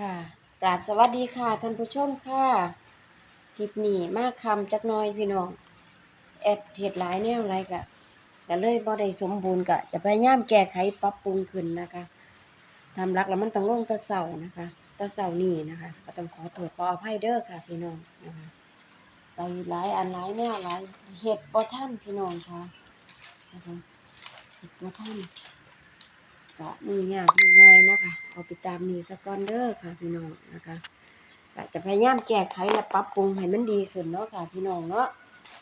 ค่ะกราบสวัสดีค่ะท่านผู้ชมค่ะคลิปนี้มากคำจักน้อยพี่น้องแอดเฮ็ดหลายแนวหลายกะก็เลยบ่ได้สมบูรณ์กะ จะพยายามแก้ไขปรับปรุงขึ้นนะคะทำรักแล้วมันต้องลงตะเสานะคะตะเสานี่นะคะ ก็ต้องขอโทษขออภัยเด้อค่ะ พี่น้องนะคะไปหลายอันหลายแนวหลายเฮ็ดบ่ทันพี่น้องค่ะนะคะเฮ็ดบ่ทัน ก็มือยากมือง่ายเนาะค่ะเอาไปตามนี้สะก่อนเด้อค่ะพี่น้องนะคะก็จะพยายามแก้ไขและปรับปรุงให้มันดีขึ้นเนาะค่ะพี่น้องเนาะ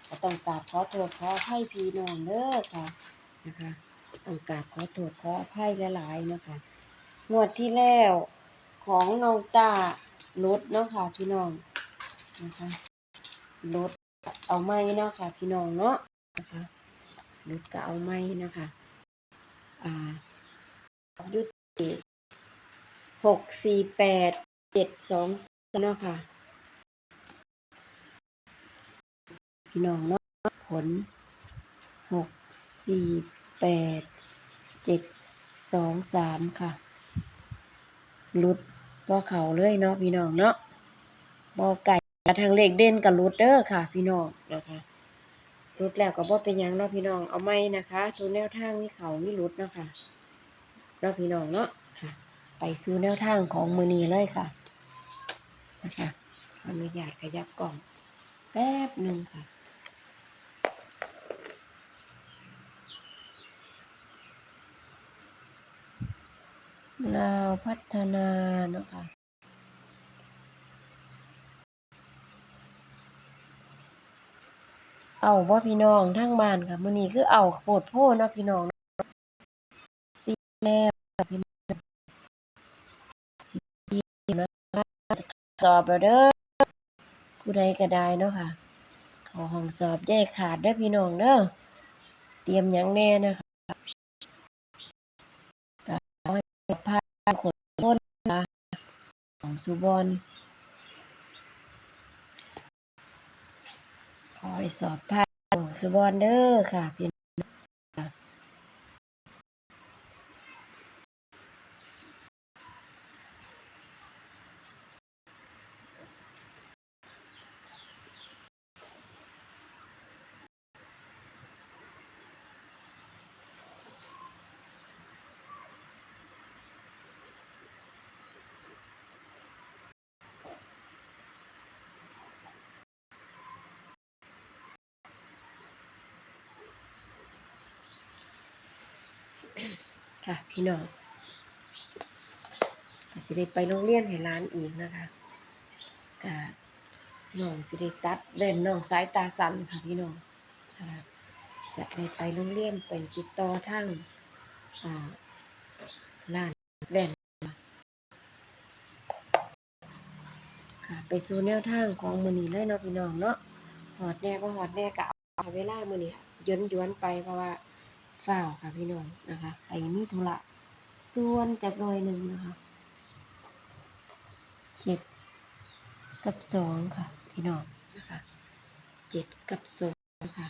ก็ต้องกราบขอโทษขออภัยพี่น้องเด้อค่ะนะคะต้องกราบขอโทษขออภัยหลายๆเนาะค่ะงวดที่แล้วของน้องตาลดเนาะค่ะพี่น้องนะคะลดเอาไม้เนาะค่ะพี่น้องเนาะนะคะลดก็เอาไม้นะคะอ่า ยุติหกสี่แปดเจ็ดสองเนาะค่ะ พี่น้องเนาะผลหกสี่แปดเจ็ดสองสามค่ะรุดบ่เขาเลยเนาะพี่น้องเนาะบ่ไก่ทางเลขเด่นกับรุดเด้อค่ะ พี่น้องนะคะรุดแล้วก็บ่เป็นยังเนาะพี่น้องเอาไม่นะคะทุกแนวทางมีเขามีรุดเนาะค่ะ เนาะพี่น้องเนาะค่ะ ไปสู่แนวทางของมือนีเลยค่ะนะคะอนุญาตขยับกล่อง แป๊บหนึ่งค่ะเราวพัฒนาเนาะค่ะเอาว่าพี่น้องทั้งบ้านค่ะมือนี้คือเอาโพดโพเนาะพี่น้องเนาะสีแล้วค่ะพี่น้องสีนะคะ สอบแล้วเด้อผู้ใดก็ได้เนาะค่ะ ขอห้องสอบแยกขาดเด้อพี่น้องเด้อเตรียมหยังแน่นะคะก็ขอให้าคนต้นนะของสุบอนขอให้สอบผ่านของสุบอนเด้อค่ะพี่ ค่ะ พี่น้องก็สิได้ไปโรงเรียนให้ร้านอีกนะคะก็น้องสิได้ตัดเล่นน้องสายตาสั่นค่ะพี่น้องจะได้ไปโรงเรียนไปติดต่อทางร้านเล่นค่ะไปสู่แนวทางของมือนี้เลยเนาะพี่น้องเนาะหอดแน่ก็หอดแน่ก็เอาเวลามือนี้ย้อนย้อนไปเพราะว่า ฝ้าวค่ะพี่น้องนะคะไปมีธุระด่วนจากหน่อยหนึ่งนะคะเจ็ดกับสองค่ะ พี่น้องนะคะเจ็ดกับสองนะคะ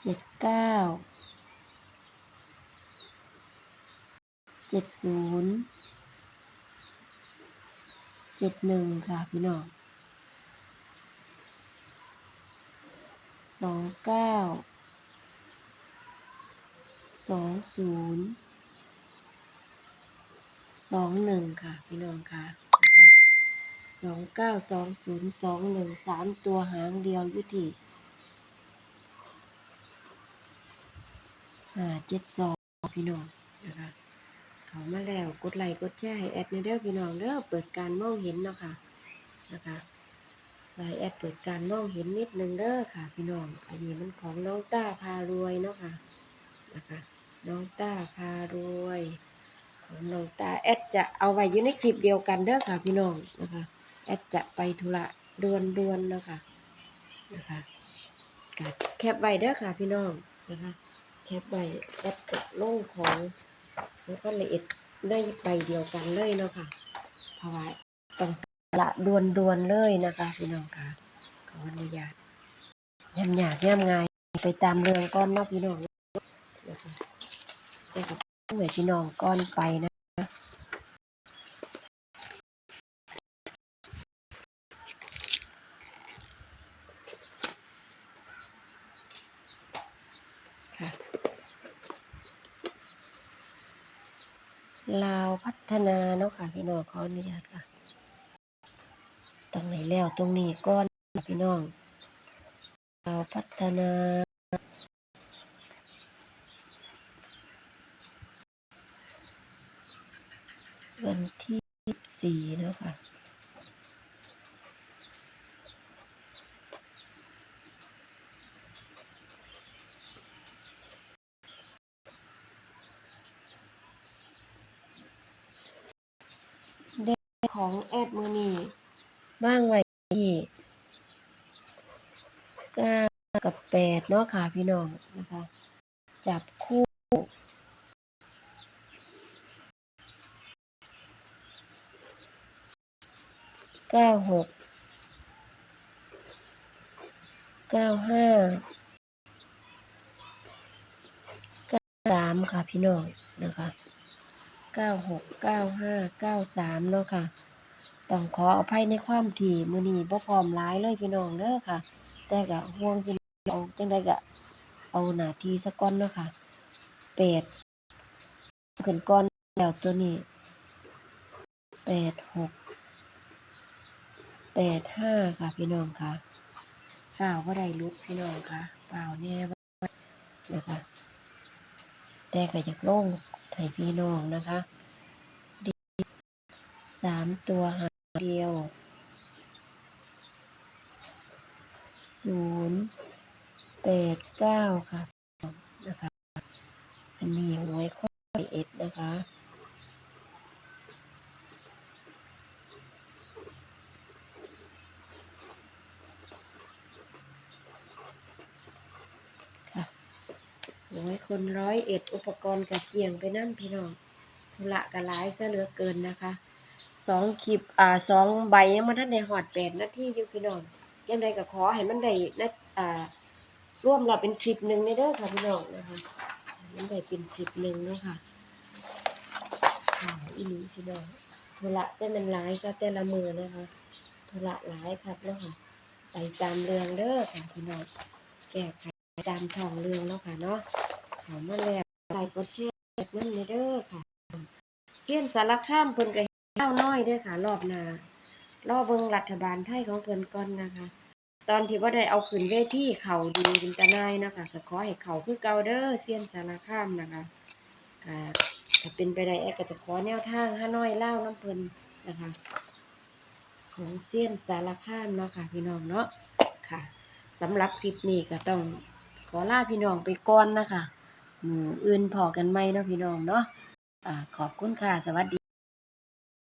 เจ็ดเก้าเจ็ดศูนย์เจ็ดหนึ่งค่ะ พี่น้อง สองเก้าสองศูนย์สองหนึ่งค่ะ พี่น้องค่ะสองเก้าสองศูนย์สองหนึ่งสามตัวหางเดียวยุติอ่าเจ็ดสองพี่น้องนะคะเขามาแล้วกดไลค์กดแชร์ให้แอดในเด้อพี่น้องเด้อเปิดการมองเห็นเนาะค่ะนะคะ สายแอดเปิดการมองเห็นนิดนึงเด้อค่ะ พี่น้องอันนี้มันของน้องต้าพารวยเนาะค่ะนะคะน้องต้าพารวยของน้องต้าแอดจะเอาไว้อยู่ในคลิปเดียวกันเด้อค่ะพี่น้องนะคะแอดจะไปธุระด่วนๆเนาะค่ะนะคะกัดแคปไว้เด้อค่ะพี่น้องนะคะ แคปไว้แอดจะลงของแล้วก็ละเอียดได้ไปเดียวกันเลยเนาะค่ะเพราะว่าต้อง ละดวนดวนๆเลยนะคะพี่น้องค่ะขออนุญาตย่ำหยาดย่ำง่ายไปตามเรื่องก้อนเนาะพี่น้องนะคะแต่กับผู้ใหญ่พี่น้องก้อนไปนะลาวพัฒนาเนาะค่ะพี่น้องขออนุญาตค่ะ แล้วตรงนี้ก่อนพี่น้องลาพัฒนาวันที่สี่นะคะเด็กของแอดมือนี่ บ้างไว้ที่เก้ากับแปดเนาะค่ะพี่น้องนะคะ จับคู่เก้าหกเก้าห้าเก้าสามค่ะพี่น้องนะคะเก้าหกเก้าห้าเก้าสามเนาะค่ะ ต้องขออภัยในความถี่มื้อนี้บ่พร้อมหลายเลยพี่น้องเด้อค่ะ แต่ก็ห่วงพี่น้องจังไดก็เอาหน้าที่ซะก่อนเนาะค่ะแปดขึ้นก่อนแล้วตัวนี้แปดหกแปดห้าค่ะพี่น้องค่ะฝ่าวบ่ได้ลุกพี่น้องค่ะฝ่าวแน่ว่านะคะแต่ก็อยากลงให้พี่น้องนะคะดีสามตัวหาง เดียวศูนย์แปดเก้าค่ะนะคะอันนี้หวยข้อเอ็ดนะคะค่ะโอ้ยคนร้อยเอ็ดอุปกรณ์กระเจียงไปนั่พี่น้องธุระกะหลายซะเหลือเกินนะคะ สองคลิปอ่าสองใบยังมาท่านในหอดแปดนาทีอยู่พี่น้องยังไงก็ขอให้มันได้นะอ่าร่วมเราเป็นคลิปหนึ่งในเด้อค่ะพี่น้องนะคะมันได้เป็นคลิปหนึ่งเนาะค่ะขาอีหลีพี่น้องธุระจะมันหลายซะแต่ละมือนะคะธุระหลายครับเนาะค่ะไปตามเรื่องเด้อค่ะพี่น้องแก้ไขตามทองเรื่องแล้วค่ะเนาะเขามาแล้วไลค์กดแชร์นั่นเลยเด้อค่ะเสี้ยนสารข้ามเพิ่นก็ เท่าน้อยเด้อค่ะ รอบหนารอบเบิงรัฐบาลไทยของเพิ่นก่อนนะคะ ตอนที่ว่าได้เอาขึ้นเวทีเขาดีเป็นตาหนายนะคะก็ขอให้เขาคือเกาเด้อเสี้ยนสารข้ามนะคะก็ถ้าเป็นไปได้แอดก็จะขอแนวทางห้าน้อยเล่าน้ำเพิ่นนะคะ ของเสี้ยนสารข้ามเนาะค่ะพี่น้องเนาะค่ะสำหรับคลิปนี้ก็ต้องขอลาพี่น้องไปก่อนนะคะมืออื่นพอกันไหมเนาะพี่น้องเนาะอ่าขอบคุณค่ะ สวัสดี